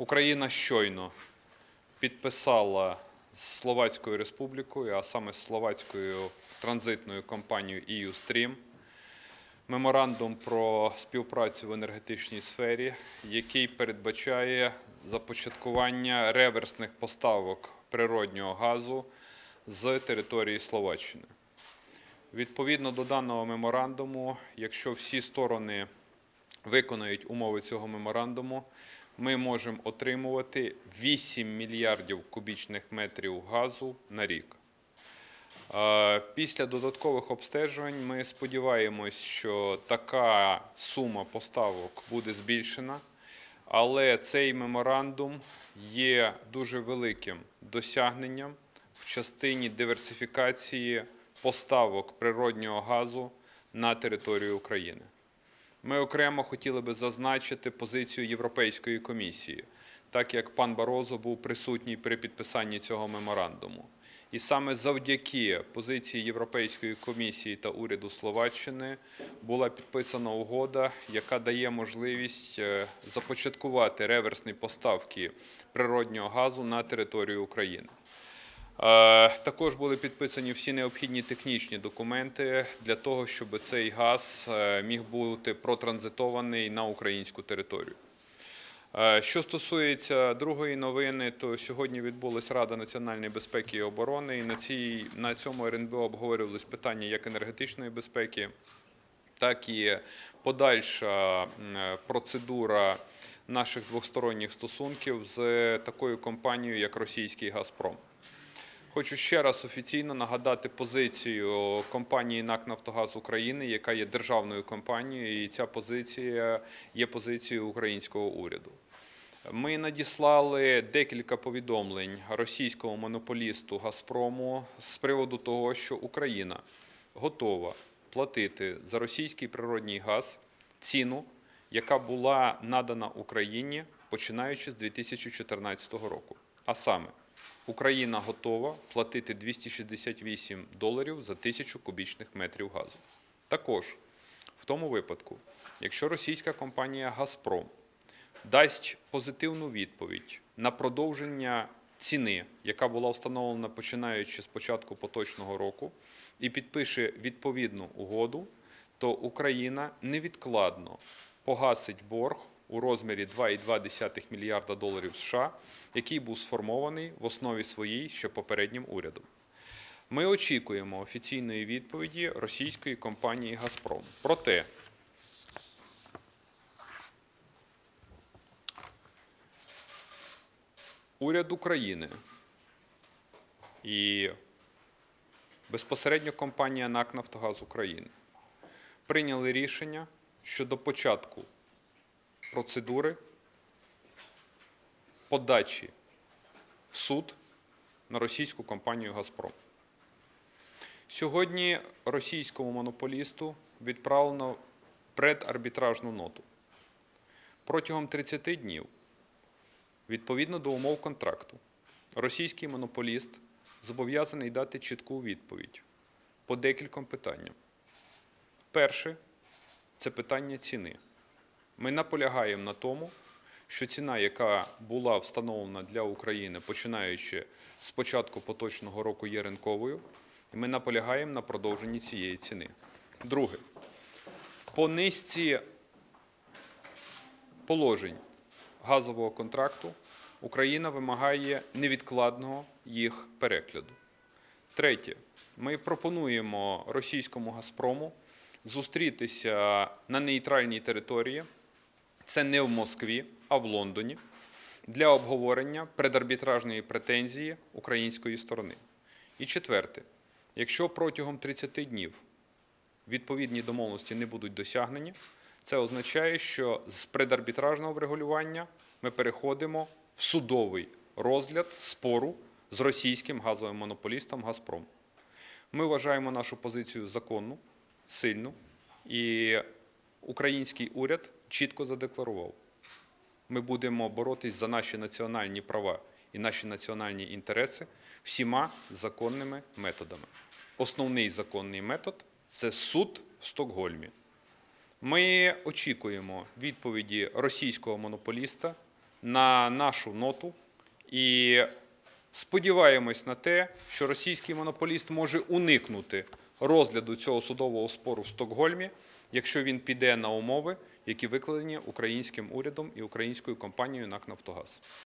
Україна щойно підписала з Словацькою Республікою, а саме з словацькою транзитною компанією EU-Stream, меморандум про співпрацю в енергетичній сфері, який передбачає започаткування реверсних поставок природнього газу з території Словаччини. Відповідно до даного меморандуму, якщо всі сторони виконають умови цього меморандуму, ми можемо отримувати 8 мільярдів кубічних метрів газу на рік. Після додаткових обстежувань ми сподіваємось, що така сума поставок буде збільшена, але цей меморандум є дуже великим досягненням в частині диверсифікації поставок природнього газу на територію України. Ми окремо хотіли би зазначити позицію Європейської комісії, так як пан Барозо був присутній при підписанні цього меморандуму. І саме завдяки позиції Європейської комісії та уряду Словаччини була підписана угода, яка дає можливість е, започаткувати реверсні поставки природнього газу на територію України. Е, Також були підписані всі необхідні технічні документи для того, щоб цей газ е, міг бути протранзитований на українську територію. Е, Що стосується другої новини, то сьогодні відбулася Рада національної безпеки і оборони, і на, цій, на цьому РНБО обговорювалися питання як енергетичної безпеки, так і подальша процедура наших двосторонніх стосунків з такою компанією, як російський Газпром. Хочу ще раз офіційно нагадати позицію компанії НАК Нафтогаз України, яка є державною компанією, і ця позиція є позицією українського уряду. Ми надіслали декілька повідомлень російському монополісту Газпрому з приводу того, що Україна готова платити за російський природній газ ціну, яка була надана Україні починаючи з 2014 року. А саме Україна готова платити 268 доларів за тисячу кубічних метрів газу. Також в тому випадку, якщо російська компанія Газпром дасть позитивну відповідь на продовження ціни, яка була встановлена починаючи з початку поточного року, і підпише відповідну угоду, то Україна невідкладно погасить борг у розмірі 2,2 мільярда доларів США, який був сформований в основі своїй ще попереднім урядом. Ми очікуємо офіційної відповіді російської компанії Газпром. Проте уряд України і безпосередньо компанія НАК Нафтогаз України прийняли рішення щодо початку процедури подачі в суд на російську компанію Газпром. Сьогодні російському монополісту відправлено предарбітражну ноту. Протягом 30 днів, відповідно до умов контракту, російський монополіст зобов'язаний дати чітку відповідь по декільком питанням. Перше це питання ціни. Ми наполягаємо на тому, що ціна, яка була встановлена для України, починаючи з початку поточного року, є ринковою, і ми наполягаємо на продовженні цієї ціни. Друге, по низці положень газового контракту Україна вимагає невідкладного їх перегляду. Третє, ми пропонуємо російському Газпрому зустрітися на нейтральній території, це не в Москві, а в Лондоні, для обговорення предарбітражної претензії української сторони. І четверте, якщо протягом 30 днів відповідні домовленості не будуть досягнені, це означає, що з предарбітражного врегулювання ми переходимо в судовий розгляд спору з російським газовим монополістом Газпром. Ми вважаємо нашу позицію законну, сильну, і український уряд чітко задекларував. Ми будемо боротись за наші національні права і наші національні інтереси всіма законними методами. Основний законний метод це суд в Стокгольмі. Ми очікуємо відповіді російського монополіста на нашу ноту і сподіваємось на те, що російський монополіст може уникнути розгляду цього судового спору в Стокгольмі, якщо він піде на умови, які викладені українським урядом і українською компанією НАК «Нафтогаз».